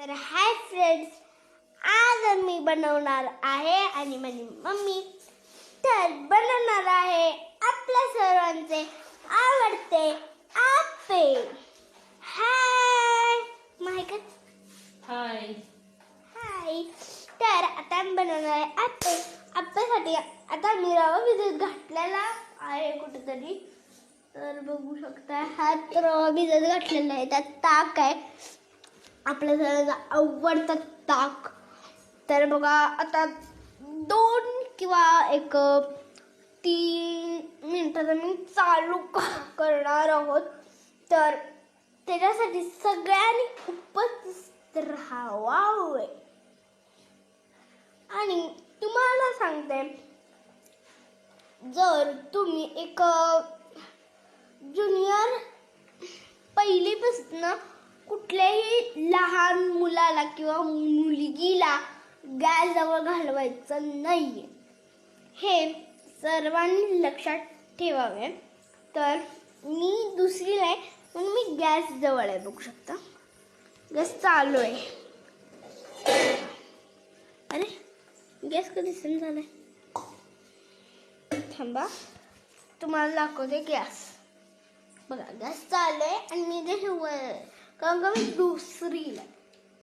तर hi friends आज मी बनवणार आहे आणि माझी मम्मी तर बनवणार आहे आपल्या सर्वांचे आवडते आपे. हाय माहिती हाय. हाय. तर आता आम्ही बनवणार आहे आप्पे आप्प्यासाठी आता मी रवा भिजत घातलेला आहे कुठेतरी. तर बघू शकता हात रवा भिजत घातलेला आहे त्यात ताक आहे. आपल्या सगळ्यांचा आवडता ताक. तर बघा आता दोन किंवा एक तीन मिनटात मी चालू करणार आहोत. तर त्याच्यासाठी सगळ्यांनी उपस्थित राहावे. आणि तुम्हाला सांगते जर तुम्ही एक ज्युनियर पहिलीपासून कुठल्याही लहान मुलाला किंवा मुलगीला गॅसजवळ घालवायचं नाही हे सर्वांनी लक्षात ठेवावे. तर मी दुसरीला आहे म्हणून मी गॅस जवळ आहे बघू शकता. गॅस चालू आहे. अरे गॅस कधी सण झालाय? थांबा. तुम्हाला दाखवते गॅस. बघा गॅस चालू आहे आणि मी जे वर कारण का मी दुसरीला आहे.